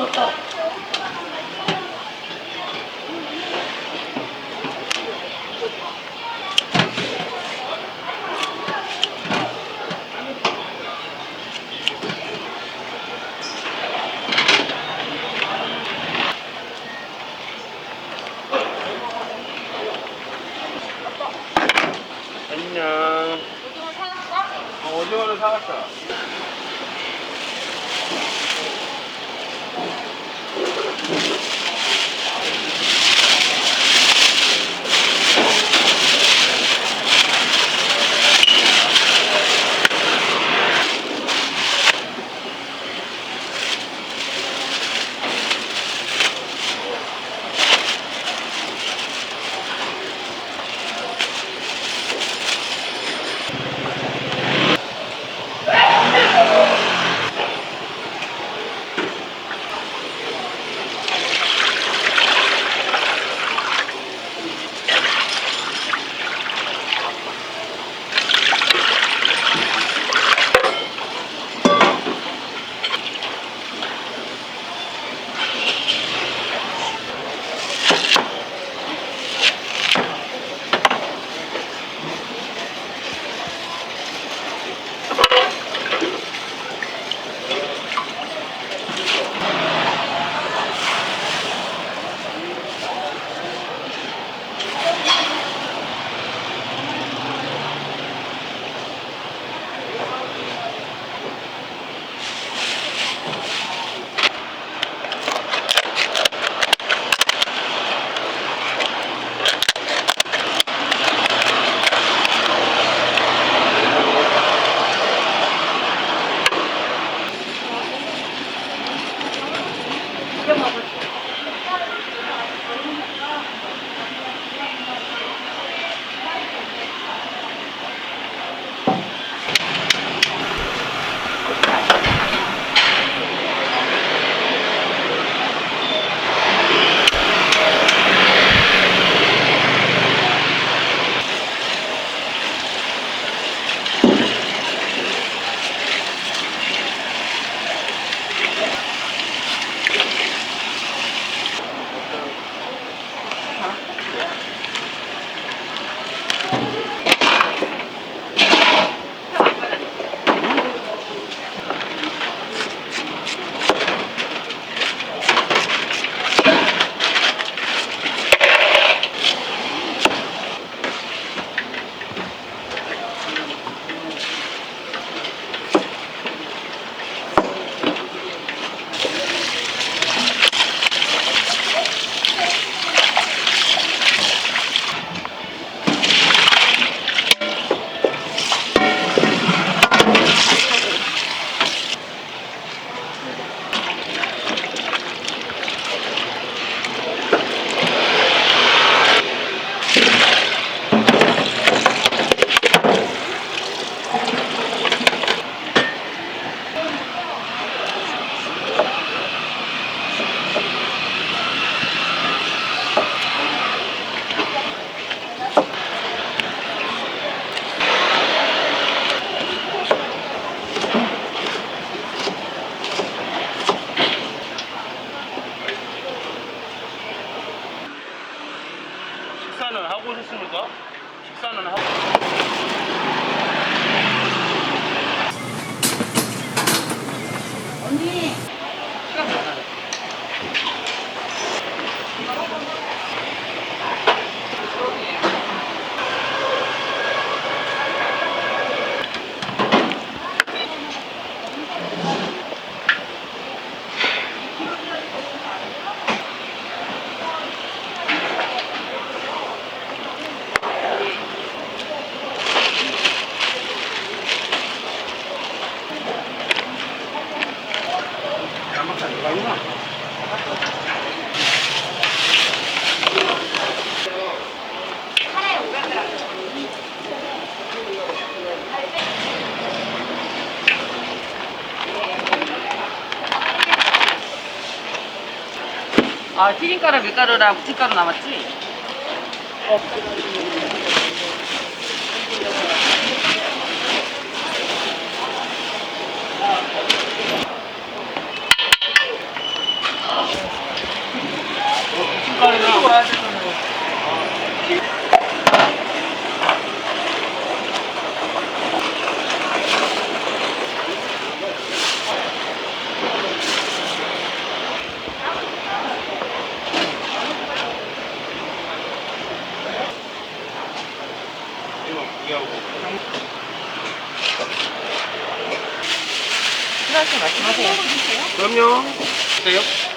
들었다. 안녕. 오징어는 사왔어. Thank you. you. 식사는 하고 오셨습니까? 식사는 하고. 언니. 아 튀김가루 밀가루랑 무침가루 남았지? 어. 말씀하세요. 그럼요. 어때요?